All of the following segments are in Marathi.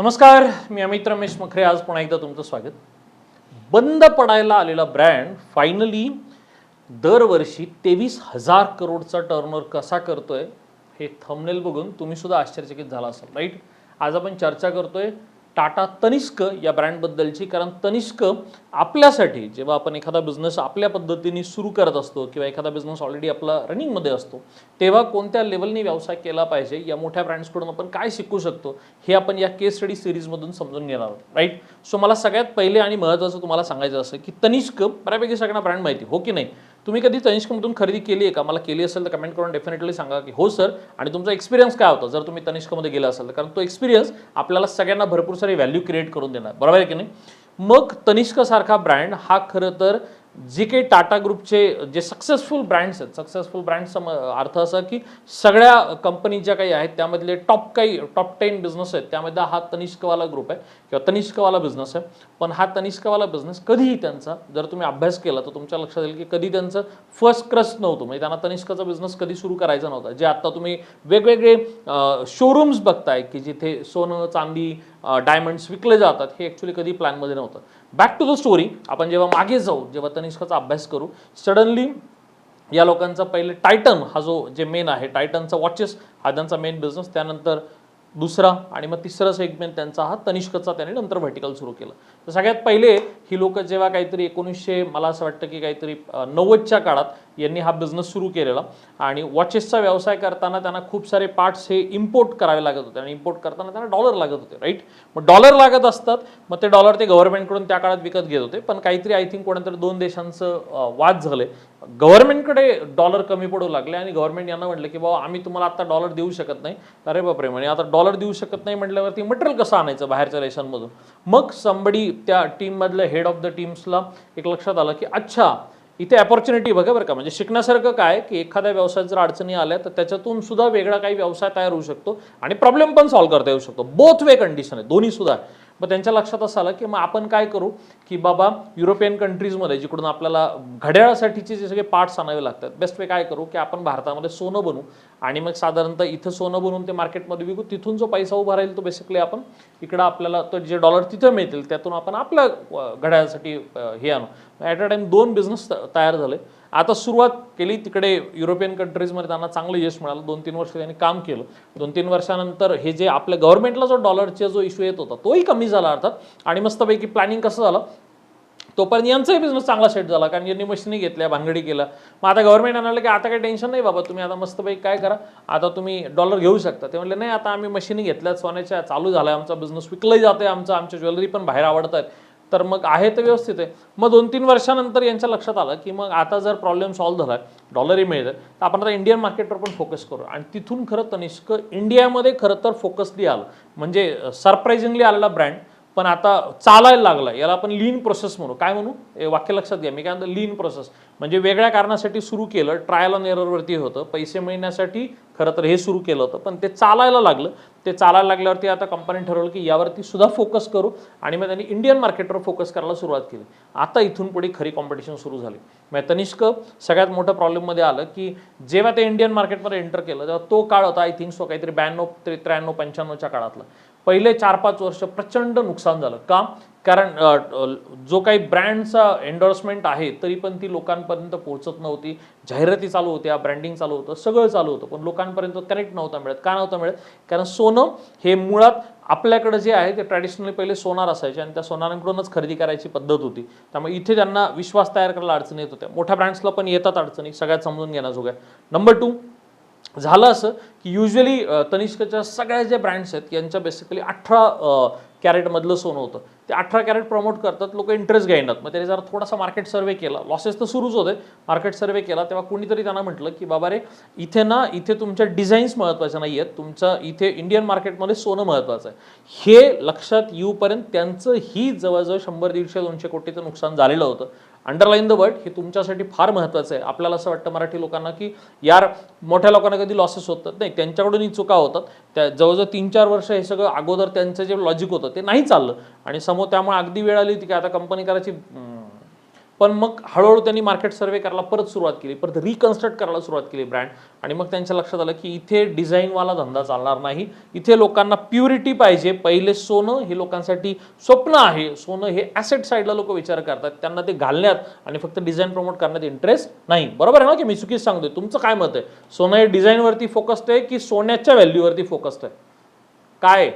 नमस्कार मी अमित रमेश मखरे. आज पुन्हा एकदा तुमचं स्वागत. बंद पडायला आलेला ब्रँड फायनली दरवर्षी तेवीस हजार करोडचा टर्नओव्हर कसा करतोय हे थंबनेल बघून तुम्ही सुद्धा आश्चर्यचकित झाला असाल राईट आज आपण चर्चा करतोय टाटा तनिष्क या ब्रँडबद्दलची. कारण तनिष्क आपल्यासाठी जेव्हा आपण एखादा बिझनेस आपल्या पद्धतीने सुरू करत असतो किंवा एखादा बिझनेस ऑलरेडी आपला रनिंगमध्ये असतो तेव्हा कोणत्या लेवलने व्यवसाय केला पाहिजे या मोठ्या ब्रँड्सकडून आपण काय शिकू शकतो हे आपण या केस स्टडी सिरीजमधून समजून घेणार आहोत राईट सो मला सगळ्यात पहिले आणि महत्त्वाचं तुम्हाला सांगायचं असं की तनिष्क बऱ्यापैकी सगळ्यांना ब्रँड माहिती हो की नाही? तुम्ही कधी तनिष्कमधून खरेदी केली आहे का? मला केली असेल तर कमेंट करून डेफिनेटली सांगा की हो सर आणि तुमचा एक्सपिरियन्स काय होता? जर तुम्ही तनिष्कमध्ये गेला असाल तर. कारण तो एक्सपिरियन्स आपल्याला सगळ्यांना भरपूर सारी व्हॅल्यू क्रिएट करून देणार. बरोबर आहे की नाही? मग तनिष्क सारखा ब्रँड हा खरं तर जे काही टाटा ग्रुपचे जे सक्सेसफुल ब्रँड्स आहेत सक्सेसफुल ब्रँड्सचा अर्थ असा की सगळ्या कंपनी ज्या काही आहेत त्यामधले टॉप काही टॉप टेन बिझनेस आहेत त्यामध्ये हा तनिष्कवाला ग्रुप आहे किंवा तनिष्कवाला बिझनेस आहे. पण हा तनिष्कवाला बिझनेस कधीही त्यांचा जर तुम्ही अभ्यास केला तर तुमच्या लक्षात येईल की कधी त्यांचं फर्स्ट क्रस्ट नव्हतं. म्हणजे त्यांना तनिष्काचा बिझनेस कधी सुरू करायचा नव्हता. जे आता तुम्ही वेगवेगळे शोरूम्स बघताय की जिथे सोनं चांदी डायमंड्स विकले जातात हे ॲक्च्युली कधी प्लॅनमध्ये नव्हतं. बॅक टू द स्टोरी आपण जेव्हा मागे जाऊ जेव्हा तनिष्काचा अभ्यास करू सडनली या लोकांचा पहिले टायटन हा जो जे मेन आहे टायटनचा वॉचेस हा त्यांचा मेन बिझनेस त्यानंतर दुसरा आणि मग तिसरा सेगमेंट त्यांचा हा तनिष्कचा त्याने नंतर व्हर्टिकल सुरू केलं. तर सगळ्यात पहिले ही लोक जेव्हा काहीतरी एकोणीसशे मला असं वाटतं की काहीतरी नव्वदच्या काळात यांनी हा बिझनेस सुरू केलेला. आणि वॉचेसचा व्यवसाय करताना त्यांना खूप सारे पार्ट्स हे इम्पोर्ट करावे लागत होते. आणि इम्पोर्ट करताना त्यांना डॉलर लागत होते राईट मग डॉलर लागत असतात मग ते डॉलर ते गव्हर्नमेंटकडून त्या काळात विकत घेत होते. पण काहीतरी आय थिंक कोणतरी दोन देशांचं वाद झाले. गव्हर्नमेंटकडे डॉलर कमी पडू लागले आणि गव्हर्नमेंट यांना म्हटलं की बाबा आम्ही तुम्हाला आता डॉलर देऊ शकत नाही. अरे बापरे म्हणे आता डॉलर देऊ शकत नाही म्हटल्यावरती मटेरियल कसं आणायचं बाहेरच्या देशांमधून? मग संबडी त्या टीममधल्या हेड ऑफ द टीम्सला एक लक्षात आलं की अच्छा इथे अपॉर्च्युनिटी बघा बरं का. म्हणजे शिकण्यासारखं काय की एखाद्या व्यवसायात जर अडचणी आल्या तर त्याच्यातून सुद्धा वेगळा काही व्यवसाय तयार होऊ शकतो आणि प्रॉब्लेम पण सॉल्व्ह करता येऊ शकतो. बोथ वे कंडिशन आहे. दोन्ही सुद्धा. मग त्यांच्या लक्षात असं आलं की मग आपण काय करू की बाबा युरोपियन कंट्रीजमध्ये जिकडून आपल्याला घड्याळासाठीचे जे सगळे पार्ट्स आणावे लागतात बेस्ट वे काय करू की आपण भारतामध्ये सोनं बनवू आणि मग साधारणतः इथं सोनं बनवून ते मार्केटमध्ये विकू तिथून जो पैसा उभा राहील तो बेसिकली आपण इकडं आपल्याला तो जे डॉलर तिथं मिळतील त्यातून आपण आपल्या घड्याळासाठी हे आणू. ॲट अ टाइम दोन बिझनेस तयार झाले. आता सुरुवात केली तिकडे युरोपियन कंट्रीजमध्ये त्यांना चांगलं यश मिळालं. दोन तीन वर्ष त्यांनी काम केलं. दोन तीन वर्षानंतर हे जे आपल्या गव्हर्नमेंटला जो डॉलरचा जो इश्यू येत होता तोही कमी झाला अर्थात. आणि मस्तपैकी प्लॅनिंग कसं झालं? तोपर्यंत यांचाही बिझनेस चांगला सेट झाला. कारण यांनी मशिनी घेतल्या भानगडी केल्या. मग आता गव्हर्नमेंट म्हणाले की आता काही टेन्शन नाही बाबा तुम्ही आता मस्तपैकी काय करा? आता तुम्ही डॉलर घेऊ शकता. ते म्हणले नाही आता आम्ही मशिनी घेतल्यात सोन्याच्या चालू झालाय आमचा बिझनेस विकलंही जाते आमचं आमच्या ज्वेलरी पण बाहेर आवडत आहेत तर मग आहे तर व्यवस्थित आहे. मग दोन तीन वर्षानंतर यांच्या लक्षात आलं की मग आता जर प्रॉब्लेम सॉल्व्ह झाला डॉलरही मिळतं तर आपण आता इंडियन मार्केटवर पण फोकस करू. आणि तिथून खरं तनिष्क इंडियामध्ये खरं तर फोकसली आलं. म्हणजे सरप्राईझिंगली आलेला ब्रँड पण आता चालायला लागला याला आपण लीन प्रोसेस म्हणू. काय म्हणू? हे वाक्य लक्षात घ्या. मी काय म्हणतो? लीन प्रोसेस म्हणजे वेगळ्या कारणासाठी सुरू केलं ट्रायल ऑन एररवरती होतं. पैसे मिळण्यासाठी खरं तर हे सुरू केलं होतं. पण ते चालायला लागलं. ते चालायला लागल्यावरती आता कंपनी ठरवलं की यावरती सुद्धा फोकस करू. आणि मग त्यांनी इंडियन मार्केटवर फोकस करायला सुरुवात केली. आता इथून पुढे खरी कॉम्पिटिशन सुरू झाली. मग तनिष्क सगळ्यात मोठं प्रॉब्लेममध्ये आलं की जेव्हा ते इंडियन मार्केटमध्ये एंटर केलं तेव्हा तो काळ होता आय थिंक सो काहीतरी ब्याण्णव ते त्र्याण्णव पंच्याण्णवच्या काळातला. पहिले चार पाच वर्ष प्रचंड नुकसान झालं. का? कारण जो काही ब्रँडचा एन्डोर्समेंट आहे तरी पण ती लोकांपर्यंत पोहोचत नव्हती. जाहिराती चालू होत्या ब्रँडिंग चालू होतं सगळं चालू होतं. पण लोकांपर्यंत कनेक्ट नव्हता मिळत. का नव्हतं मिळत? कारण सोनं हे मुळात आपल्याकडे जे आहे ते ट्रॅडिशनली पहिले सोनार असायचे आणि त्या सोनारांकडूनच खरेदी करायची पद्धत होती. त्यामुळे इथे त्यांना विश्वास तयार करायला अडचणी येत होत्या मोठ्या ब्रँड्सला पण येतात अडचणी सगळ्यात समजून घेण्याजोग्या. नंबर टू झालं असं की युजली तनिष्कच्या सगळ्या ज्या ब्रँड्स आहेत यांच्या बेसिकली अठरा कॅरेटमधलं सोनं होतं. ते अठरा कॅरेट प्रमोट करतात लोक इंटरेस्ट घेणार मग त्याने जरा थोडासा मार्केट सर्वे केला. लॉसेस तर सुरूच होते. मार्केट सर्वे केला. तेव्हा कोणीतरी त्यांना म्हटलं की बाबा रे इथे ना इथे तुमच्या डिझाईन्स महत्त्वाच्या नाही आहेत. तुमचं इथे इंडियन मार्केटमध्ये सोनं महत्त्वाचं आहे. हे लक्षात येऊपर्यंत त्यांचं ही जवळजवळ शंभर दीडशे दोनशे कोटीचं नुकसान झालेलं होतं. अंडरलाईन द वर्ड हे तुमच्यासाठी फार महत्त्वाचं आहे. आपल्याला असं वाटतं मराठी लोकांना की यार मोठ्या लोकांना कधी लॉसेस होतात नाही. त्यांच्याकडूनही चुका होतात. त्या जवळजवळ तीन चार वर्ष हे सगळं अगोदर त्यांचं जे लॉजिक होतं ते नाही चाललं. आणि समोर त्यामुळे अगदी वेळ आली होती की आता कंपनी करायची पण मग हळूहळू त्यांनी मार्केट सर्वे करायला परत सुरुवात केली परत रिकन्स्ट्रक्ट करायला सुरुवात केली ब्रँड आणि मग त्यांच्या लक्षात आलं की इथे डिझाईनवाला धंदा चालणार नाही. इथे लोकांना प्युरिटी पाहिजे. पहिले सोनं हे लोकांसाठी स्वप्न आहे. सोनं हे ॲसेट साईडला लोक विचार करतात. त्यांना ते घालण्यात आणि फक्त डिझाईन प्रमोट करण्यात इंटरेस्ट नाही. बरोबर आहे ना की मी चुकीच सांगतोय? तुमचं काय मत आहे? सोनं हे डिझाईनवरती फोकस्ड आहे की सोन्याच्या व्हॅल्यूवरती फोकस्ड आहे? काय?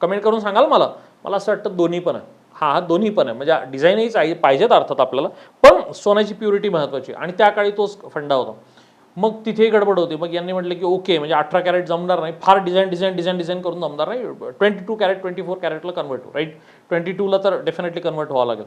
कमेंट करून सांगाल मला? मला असं वाटतं दोन्ही पण आहे. हा हा दोन्ही पण आहे. म्हणजे डिझाईनही पाहिजेत अर्थात आपल्याला पण सोन्याची प्युरिटी महत्त्वाची आणि त्या काळी तोच फंडा होता. मग तिथेही गडबड होती. मग यांनी म्हटलं की ओके म्हणजे अठरा कॅरेट जमणार नाही. फार डिझाईन डिझाईन डिझाईन डिझाईन करून जमणार नाही. Twenty two carat twenty four कॅरेटला convert right twenty टूला तर डेफिनेटली कन्वर्ट व्हावं लागेल.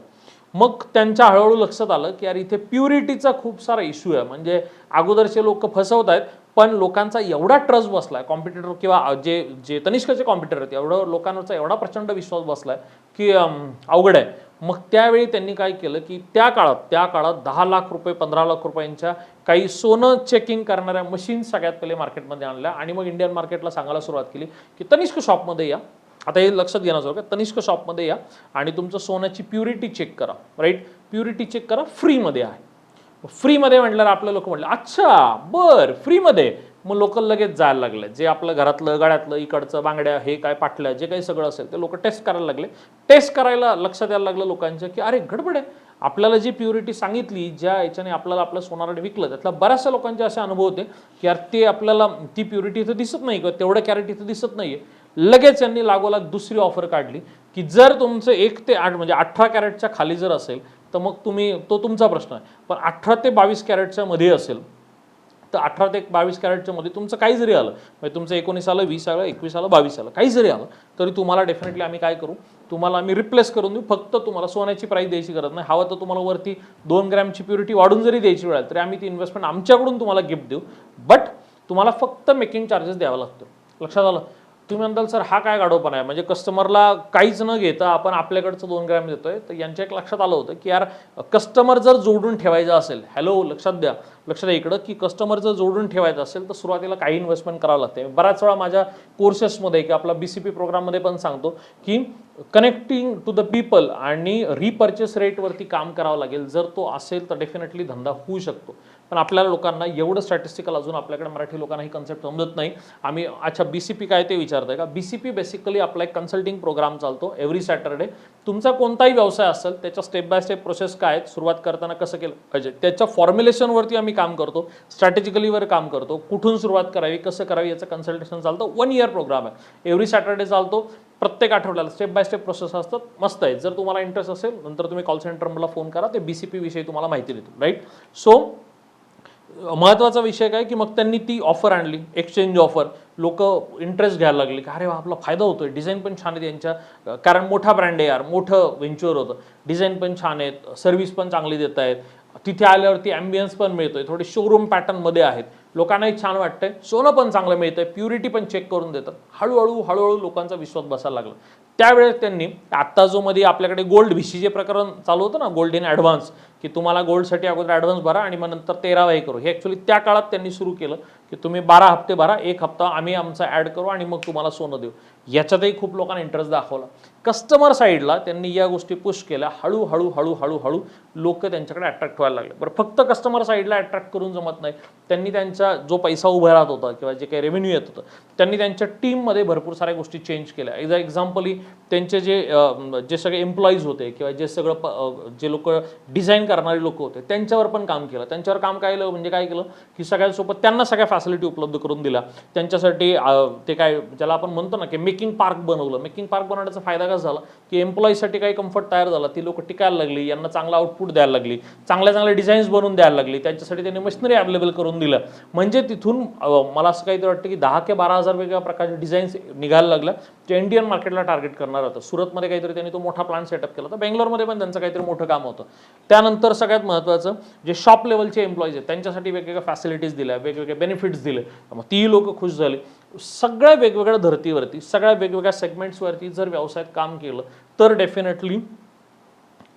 मग त्यांच्या हळूहळू लक्षात आलं की यार इथे प्युरिटीचा खूप सारा इश्यू आहे. म्हणजे अगोदरचे लोक फसवत आहेत पण लोकांचा एवढा ट्रस्ट बसलाय कॉम्पिटिटर किंवा जे जे तनिष्काचे कॉम्पिटिटर आहेत एवढं लोकांवरचा एवढा प्रचंड विश्वास बसलाय की अवघड आहे. मग त्यावेळी त्यांनी काय केलं की त्या काळात त्या काळात दहा लाख रुपये पंधरा लाख रुपयांच्या काही सोनं चेकिंग करणाऱ्या मशीन सगळ्यात पहिले मार्केटमध्ये आणल्या आणि मग इंडियन मार्केटला सांगायला सुरुवात केली की तनिष्क शॉपमध्ये या. आता हे लक्षात घेण्यासारखं होतं तनिष्क शॉपमध्ये या आणि तुमचं सोन्याची प्युरिटी चेक करा. राईट प्युरिटी चेक करा फ्रीमध्ये आहे. फ्रीमध्ये म्हटल्यावर आपलं लोक म्हटलं अच्छा बर फ्रीमध्ये. मग लोक लगेच जायला लागले. जे आपलं घरातलं गाड्यातलं इकडचं बांगड्या हे काय पाटल्या जे काही सगळं असेल ते लोक टेस्ट करायला लागले. टेस्ट करायला लक्षात यायला लागलं लोकांच्या की अरे गडबड आहे. आपल्याला जी प्युरिटी सांगितली ज्या याच्याने आपल्याला आपलं सोनाराट विकलं त्यातल्या बऱ्याचशा लोकांचे असे अनुभव होते की यार ते आपल्याला ती प्युरिटी इथं दिसत नाही किंवा तेवढं कॅरेट इथं दिसत नाहीये. लगेच यांनी लागोलाग दुसरी ऑफर काढली की जर तुमचं एक ते आठ म्हणजे अठरा कॅरेटच्या खाली जर असेल तर मग तुम्ही तो तुमचा प्रश्न आहे. पण अठरा ते बावीस कॅरेटच्या मध्ये असेल तर अठरा ते बावीस कॅरेटच्या मध्ये तुमचं काही जरी आलं म्हणजे तुमचं एकोणीस आलं वीस आलं एकवीस आलं बावीस आलं काही जरी आलं तरी तुम्हाला डेफिनेटली आम्ही काय करू? तुम्हाला आम्ही रिप्लेस करून देऊ. फक्त तुम्हाला सोन्याची प्राईस द्यायची गरज नाही. हवं तर तुम्हाला वरती दोन ग्रॅमची प्युरिटी वाढून जरी द्यायची वेळ तरी आम्ही ती इन्व्हेस्टमेंट आमच्याकडून तुम्हाला गिफ्ट देऊ. बट तुम्हाला फक्त मेकिंग चार्जेस द्यावा लागतो लक्षात आलं? तुम्ही म्हणताल सर हा काय गाडोपण आहे? म्हणजे कस्टमरला काहीच न घेता आपण आपल्याकडचं दोन ग्रॅम देतोय. तर यांच्या एक लक्षात आलं होतं की यार कस्टमर जर जोडून ठेवायचा असेल हॅलो लक्षात द्या. लक्षात द्या इकडं की कस्टमर जर जोडून ठेवायचं असेल तर सुरुवातीला काही इन्व्हेस्टमेंट करावं लागते बऱ्याच वेळा माझ्या कोर्सेसमध्ये किंवा आपला बी सी पी प्रोग्राममध्ये पण सांगतो की कनेक्टिंग टू द पीपल आणि रिपर्चेस रेटवरती काम करावं लागेल. जर तो असेल तर डेफिनेटली धंदा होऊ शकतो. पण आपल्याला लोकांना एवढं स्टॅटिस्टिकल अजून आपल्याकडे मराठी लोकांना ही कन्सेप्ट समजत नाही. आम्ही अच्छा बी सी पी काय ते विचारतोय का? बी सी पी बेसिकली आपला एक कन्सल्टिंग प्रोग्राम चालतो एव्हरी सॅटरडे तुमचा कोणताही व्यवसाय असेल त्याच्या स्टेप बाय स्टेप प्रोसेस काय आहेत, सुरुवात करताना कसं केलं पाहिजे त्याच्या फॉर्म्युलेशनवरती आम्ही काम करतो स्ट्रॅटेजिकलीवर काम करतो कुठून सुरुवात करावी कसं करावी याचं कन्सल्टेशन चालतं वन इयर प्रोग्राम आहे. एव्हरी सॅटरडे चालतो प्रत्येक आठवड्याला स्टेप बाय स्टेप प्रोसेस असतात मस्त आहे. जर तुम्हाला इंटरेस्ट असेल नंतर तुम्ही कॉल सेंटर मला फोन करा ते बी सी पी विषयी तुम्हाला माहिती देतो राईट सो महत्त्वाचा विषय काय की मग त्यांनी ती ऑफर आणली एक्सचेंज ऑफर लोक इंटरेस्ट घ्यायला लागले की अरे वा आपला फायदा होतोय. डिझाईन पण छान आहे त्यांच्या कारण मोठा ब्रँड आहे यार मोठं व्हेंचर होतं. डिझाईन पण छान आहेत सर्व्हिस पण चांगली देत आहेत. तिथे आल्यावरती ॲम्बियन्स पण मिळतोय. थोडे शोरूम पॅटर्नमध्ये आहेत. लोकांनाही छान वाटतंय. सोनं पण चांगलं मिळतंय. प्युरिटी पण चेक करून देतात. हळूहळू हळूहळू लोकांचा विश्वास बसायला लागला. त्यावेळेस त्यांनी आत्ता जो मध्ये आपल्याकडे गोल्ड व्हीसी जे प्रकरण चालू होतं ना गोल्ड इन ॲडव्हान्स की तुम्हाला गोल्डसाठी अगोदर ॲडव्हान्स भरा आणि मग नंतर तेरावा हे करू. हे ॲक्च्युली त्या काळात त्यांनी सुरू केलं की तुम्ही बारा हप्ते भरा एक हप्ता आम्ही आमचा ॲड करू आणि मग तुम्हाला सोनं देऊ. याच्यातही खूप लोकांना इंटरेस्ट दाखवला. कस्टमर साईडला त्यांनी या गोष्टी पुश केल्या. हळूहळू हळूहळू हळू लोक त्यांच्याकडे अट्रॅक्ट व्हायला लागले. बरं फक्त कस्टमर साईडला अट्रॅक्ट करून जमत नाही. त्यांनी त्यांचा जो पैसा उभा राहत होता किंवा जे काही रेव्हेन्यू येत होतं त्यांनी त्यांच्या टीममध्ये भरपूर साऱ्या गोष्टी चेंज केल्या. एक्झा एक्झाम्पली त्यांचे जे जे सगळे एम्प्लॉईज होते किंवा जे सगळं प- जे लोक डिझाईन करणारे लोक होते त्यांच्यावर पण काम केलं. त्यांच्यावर काम काय केलं? म्हणजे काय केलं? की सगळ्यांसोबत त्यांना सगळ्या फॅसिलिटी उपलब्ध करून दिल्या. त्यांच्यासाठी ते काय ज्याला आपण म्हणतो ना की मेकिंग पार्क बनवलं. मेकिंग पार्क बनवण्याचा फायदा कसा झाला? की एम्प्लॉईसाठी काही कम्फर्ट तयार झाला. ती लोक टिकायला लागली यांना चांगला आउटपुट द्यायला लागली चांगल्या चांगल्या डिझाईन्स बनवून द्यायला लागली त्यांच्यासाठी त्यांनी मशिनरी अवेलेबल करून दिलं. म्हणजे तिथून मला असं काहीतरी वाटतं की दहा ते बारा हजार वेगवेगळ्या प्रकारचे डिझाईन्स निघायला लागल्या जे इंडियन मार्केटला टार्गेट करणार होतं. सुरतमध्ये काहीतरी त्यांनी तो मोठा प्लान सेटअप केला होता. बेंगलोरमध्ये पण त्यांचं काहीतरी मोठं काम होतं. त्यानंतर सगळ्यात महत्त्वाचं जे शॉप लेवलचे एम्प्लॉईज आहेत त्यांच्यासाठी वेगवेगळ्या फॅसिलिटीज दिल्या वेगवेगळे बेनिफिट्स दिले. मग तीही लोक खुश झाली. सगळ्या वेगवेगळ्या धर्तीवरती सगळ्या वेगवेगळ्या सेगमेंट्सवरती जर व्यवसायात काम केलं तर डेफिनेटली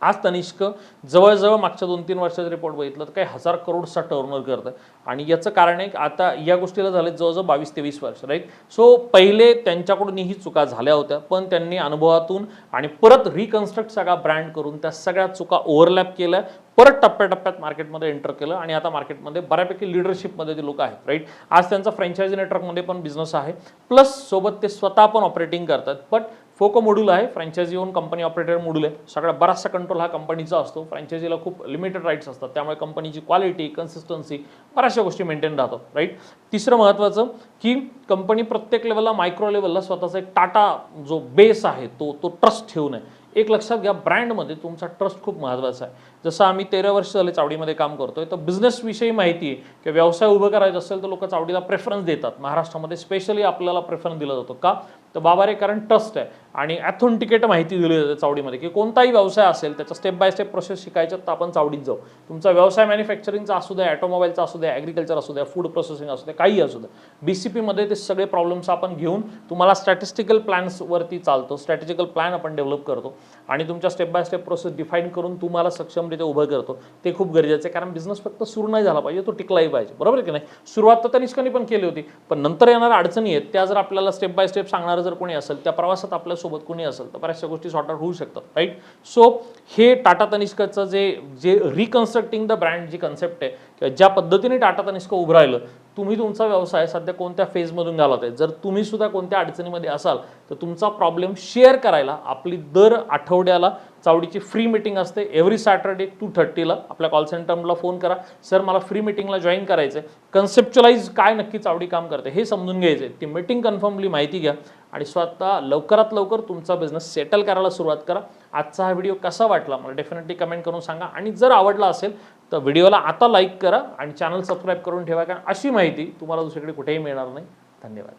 आज तनिष्क जवळजवळ मागच्या दोन तीन वर्षाचा रिपोर्ट बघितलं तर काही हजार करोडचा टर्नओव्हर करत. आहे आणि याचं कारण आहे की आता या गोष्टीला झाले जवळजवळ बावीस तेवीस वर्ष राईट सो पहिले त्यांच्याकडूनही चुका झाल्या होत्या पण त्यांनी अनुभवातून आणि परत रिकन्स्ट्रक्ट सगळा ब्रँड करून त्या सगळ्या चुका ओव्हरलॅप केल्या परत टप्प्याटप्प्यात मार्केटमध्ये एंटर केलं आणि आता मार्केटमध्ये बऱ्यापैकी लिडरशिपमध्ये ते लोक आहेत राईट आज त्यांचा फ्रँचायझी नेटवर्कमध्ये पण बिझनेस आहे. प्लस सोबत ते स्वतः पण ऑपरेटिंग करतात. बट फोको मॉड्यूल आहे franchise own company operator module आहे. सगळा बराचसा कंट्रोल हा कंपनीचा असतो. फ्रँचायझीला खूप लिमिटेड राईट्स असतात. त्यामुळे कंपनीची क्वालिटी कन्सिस्टन्सी बऱ्याचशा गोष्टी मेंटेन राहतात राईट तिसरं महत्त्वाचं की कंपनी प्रत्येक लेवलला मायक्रो लेवलला स्वतःचा एक टाटा जो बेस आहे तो तो ट्रस्ट ठेवून आहे एक लक्षात घ्या ब्रँडमध्ये तुमचा ट्रस्ट खूप महत्त्वाचा आहे. जसं आम्ही तेरा वर्ष झाले चावडीमध्ये काम करतोय तर बिझनेसविषयी माहिती आहे की व्यवसाय उभं करायचा असेल तर लोक चावडीला प्रेफरन्स देतात. महाराष्ट्रामध्ये स्पेशली आपल्याला प्रेफरन्स दिला जातो. का? तर बाबा रे कारण ट्रस्ट आहे. आणि ॲथोंटिकेट माहिती दिली जाते चावडीमध्ये की कोणताही व्यवसाय असेल त्याचा स्टेप बाय स्टेप प्रोसेस शिकायच्या तर आपण चावडीत जाऊ. तुमचा व्यवसाय मॅन्युफॅक्चरिंगचा असू द्या ॲटोमोबाईलचा असू द्या ॲग्रिकल्चर असू द्या फूड प्रोसेसिंग असू द्या काही असू द्या बी सी पीमध्ये ते सगळे प्रॉब्लेम्स आपण घेऊन तुम्हाला स्टॅटिस्टिकल प्लॅन्सवरती चालतो. स्ट्रॅटेजिकल प्लॅन आपण डेव्हलप करतो. आणि तुमच्या step by step process define करून तुम्हाला सक्षम सक्षमरित्या उभं करतो ते खूप गरजेचं आहे. कारण बिझनेस फक्त सुरू नाही झाला पाहिजे तो टिकलाही पाहिजे. बरोबर की नाही? सुरुवात तर तनिष्काने पण केली होती पण नंतर येणाऱ्या अडचणी आहेत त्या जर आपल्याला स्टेप बाय स्टेप सांगणारं जर कोणी असेल त्या प्रवासात आपल्यासोबत कोणी असेल तर बऱ्याचशा गोष्टी सॉर्ट आउट होऊ शकतात राईट सो हे टाटा तनिष्काचं जे जे रिकन्स्ट्रक्टिंग द ब्रँड जी कन्सेप्ट आहे ज्या पद्धतीने टाटा तनिष्क उभं राहिलं तुम्ही तुमचा व्यवसाय सध्या कोणत्या फेजमधून घालत आहे? जर तुम्ही सुद्धा कोणत्या अडचणीमध्ये असाल तर तुमचा प्रॉब्लेम शेअर करायला आपली दर आठवड्याला चावडीची फ्री मिटिंग असते. एव्हरी सॅटर्डे टू थर्टीला आपल्या कॉल सेंटरला फोन करा. सर मला फ्री मिटिंगला जॉईन करायचं आहे कन्सेप्च्युलाइज काय नक्की चावडी काम करते हे समजून घ्यायचं आहे ती मिटिंग कन्फर्मली माहिती घ्या आणि स्वतः लवकरात लवकर तुमचा बिझनेस सेटल करायला सुरुवात करा. आजचा हा व्हिडिओ कसा वाटला मला डेफिनेटली कमेंट करून सांगा. आणि जर आवडला असेल तर व्हिडिओला आता लाईक करा आणि चॅनल सबस्क्राईब करून ठेवा कारण अशी माहिती तुम्हाला दुसरीकडे कुठेही मिळणार नाही. धन्यवाद.